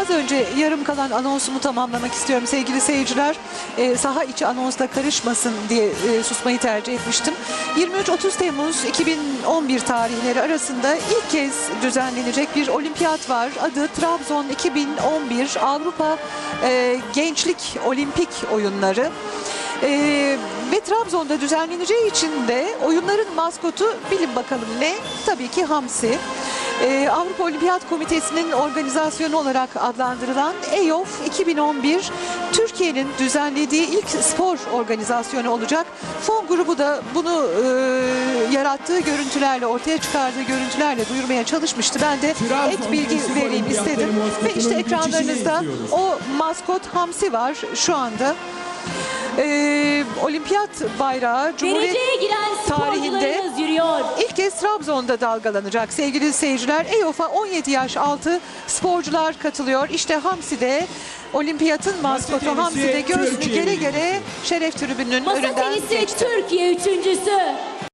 Az önce yarım kalan anonsumu tamamlamak istiyorum sevgili seyirciler. Ee, saha içi anonsla karışmasın diye e, susmayı tercih etmiştim. 23-30 Temmuz 2011 tarihleri arasında ilk kez düzenlenecek bir olimpiyat var. Adı Trabzon 2011 Avrupa e, Gençlik Olimpik Oyunları. Ee, ve Trabzon'da düzenleneceği için de oyunların maskotu bilin bakalım ne? Tabii ki Hamsi. Ee, Avrupa Olimpiyat Komitesi'nin organizasyonu olarak adlandırılan EYOF 2011 Türkiye'nin düzenlediği ilk spor organizasyonu olacak. Fon grubu da bunu e, yarattığı görüntülerle, ortaya çıkardığı görüntülerle duyurmaya çalışmıştı. Ben de ek bilgi vereyim istedim. Ve işte ekranlarınızda o maskot Hamsi var şu anda. Ee, olimpiyat bayrağı Cumhuriyet tarihinde. İlk kez Trabzon'da dalgalanacak sevgili seyirciler. EYOF'a 17 yaş altı sporcular katılıyor. İşte Hamsi'de olimpiyatın maskotu Hamsi'de gere birincisi. gere şeref tribününün Masa önünden tenisi geçti. Türkiye üçüncüsü.